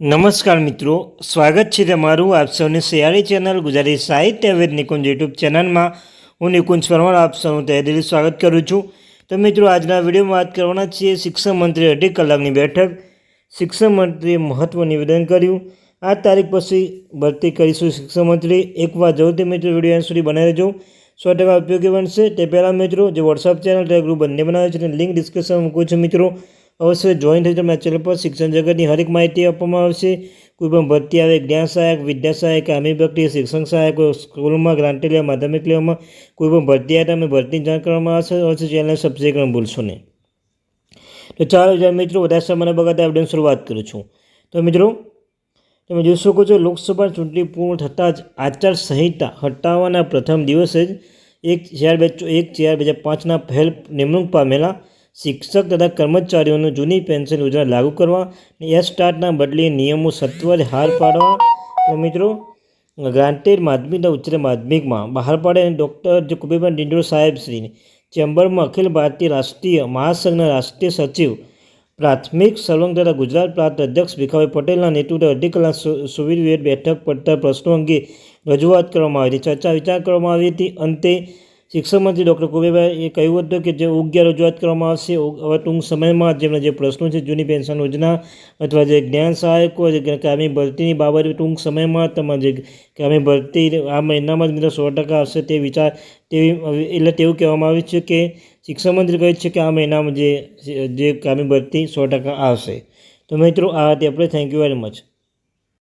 નમસ્કાર મિત્રો, સ્વાગત છે તમારું આપ સૌને સયાળી ચેનલ ગુજરાતી સાહિત્ય વેદ નિકુંજ યુટ્યુબ ચેનલમાં. હું નિકુંજ પરમાર, આપ સૌનું તહેદિલી સ્વાગત કરું છું. તો મિત્રો, આજના વિડીયોમાં વાત કરવાના છીએ શિક્ષણ મંત્રી અઢી કલાકની બેઠક. શિક્ષણ મંત્રીએ મહત્વ નિવેદન કર્યું. આ તારીખ પછી ભરતી કરીશું શિક્ષણ મંત્રી. એકવાર જવું તે મિત્રો વીડિયો સુધી બનાવી રહેજો સો ટકા ઉપયોગી બનશે. તે પહેલાં મિત્રો, જે વોટ્સઅપ ચેનલ તે ગ્રુપ બંને બનાવે છે લિંક ડિસ્ક્રિપ્શનમાં મૂકું છું મિત્રો. અવશ્ય જોઈન થઈ તમારા ચેનલ પર શિક્ષણ જગતની હરેક માહિતી આપવામાં આવશે. કોઈ પણ ભરતી આવે, જ્ઞાન સહાયક, વિદ્યા સહાયક આમી ભક્તિ શિક્ષણ સહાયક, સ્કૂલમાં ગ્રાન્ટી લેવા, માધ્યમિક લેવામાં કોઈ પણ ભરતી આવે તમે ભરતીની જાણ કરવામાં આવશે. અવશ્ય ચેનલને સબસ્ક્રાઈબ કરવાનું ભૂલશો નહીં. તો ચાલો જ્યારે મિત્રો. વધારે સમય બગાડતા વિડીયોની શરૂઆત કરું છું. તો મિત્રો, તમે જોઈ શકો છો, લોકસભા ચૂંટણી પૂર્ણ થતાં જ આચાર સંહિતા હટાવવાના પ્રથમ દિવસે જ એક ચાર બે, એક ચાર બે હજાર પાંચના પહેલ નિમણૂક પામેલા શિક્ષક તથા કર્મચારીઓનું જૂની પેન્શન યોજના લાગુ કરવા અને એસ સ્ટાર્ટના બદલે નિયમો સત્વરે હાર પાડવા. મિત્રો, ગ્રાન્ટેડ માધ્યમિક ઉચ્ચ માધ્યમિકમાં બહાર પાડે અને ડૉક્ટર કુબેરભાઈ ડિંડોર સાહેબશ્રીને ચેમ્બરમાં અખિલ ભારતીય રાષ્ટ્રીય મહાસંઘના રાષ્ટ્રીય સચિવ, પ્રાથમિક સર્વંગ તથા ગુજરાત પ્રાંત અધ્યક્ષ ભીખાભાઈ પટેલના નેતૃત્વે અઢી કલાક સુવિધ બેઠક પડતા પ્રશ્નો અંગે રજૂઆત કરવામાં આવી હતી. ચર્ચા વિચાર કરવામાં આવી હતી. અંતે શિક્ષણ મંત્રી ડૉક્ટર કુબેરભાઈએ કહ્યું હતું કે જે યોગ્ય રજૂઆત કરવામાં આવશે હવે ટૂંક સમયમાં જેમના જે પ્રશ્નો છે, જૂની પેન્શન યોજના અથવા જે જ્ઞાન સહાયકો જે કામી ભરતીની બાબતે ટૂંક સમયમાં તમારે જે કામી ભરતી આ મહિનામાં જ મિત્રો સો ટકા આવશે તે વિચાર તેવી એટલે તેવું કહેવામાં આવ્યું છે કે શિક્ષણ મંત્રી કહે છે કે આ મહિનામાં જે જે કામી ભરતી સો ટકા આવશે. તો મિત્રો, આ હતી આપણે. Thank you very much